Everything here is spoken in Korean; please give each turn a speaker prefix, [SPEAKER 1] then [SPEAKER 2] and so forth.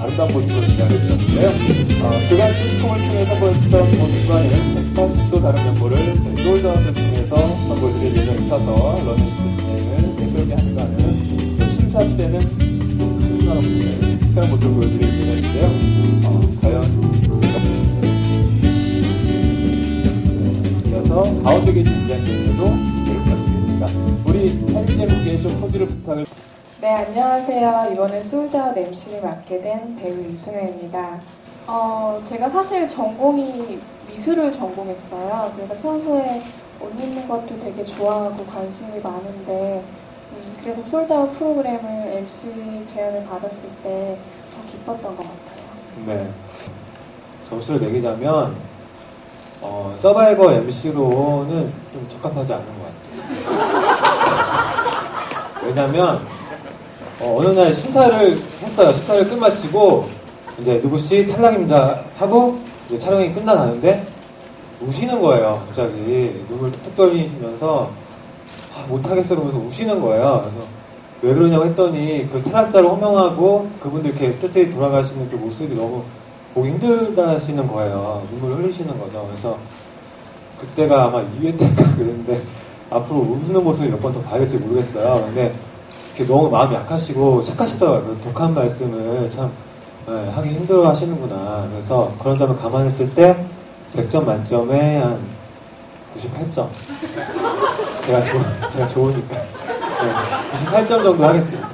[SPEAKER 1] 아름다운 모습으로 등장을 했었는데요. 어, 그간 시트콤을 통해서 보였던 모습과는 180도 다른 면모를 저희 솔드아웃을 통해서 선보여드릴 예정이라서 러닝스 진행을 매끄럽게 하는가는 또 심사 때는 카리스마 넘치는 특별한 모습을 보여드릴 예정인데요. 어, 과연 네, 이어서 가운데 계신 부장님께도 기대를 부탁드리겠습니다. 우리 사진제국에 좀 포즈를 부탁을
[SPEAKER 2] 네, 안녕하세요. 이번에 솔드아웃 MC를 맡게 된 배우 유승아입니다. 어, 제가 사실 전공이 미술을 전공했어요. 그래서 평소에 옷 입는 것도 되게 좋아하고 관심이 많은데, 음, 그래서 솔드아웃 프로그램을 MC 제안을 받았을 때 더 기뻤던 것 같아요.
[SPEAKER 1] 네. 점수를 매기자면 어, 서바이버 MC로는 좀 적합하지 않은 것 같아요. 왜냐면 어, 어느 날 심사를 했어요. 심사를 끝마치고 이제 누구씨 탈락입니다 하고 이제 촬영이 끝나가는데 우시는 거예요. 갑자기 눈물 뚝뚝 떨리시면서 아, 못하겠어 그러면서 우시는 거예요. 그래서 왜 그러냐고 했더니 그 탈락자를 호명하고 그분들 이렇게 쓸쓸히 돌아가시는 그 모습이 너무 보기 힘들다시는 거예요. 눈물 흘리시는 거죠. 그래서 그때가 아마 2회 때인가 그랬는데 앞으로 웃는 모습을 몇 번 더 봐야 될지 모르겠어요. 근데 이렇게 너무 마음이 약하시고 착하시더라고요. 그 독한 말씀을 참 예, 하기 힘들어 하시는구나. 그래서 그런 점을 감안했을 때 100점 만점에 한 98점. 제가 좋 제가 좋으니까. 네, 98점 정도 하겠습니다.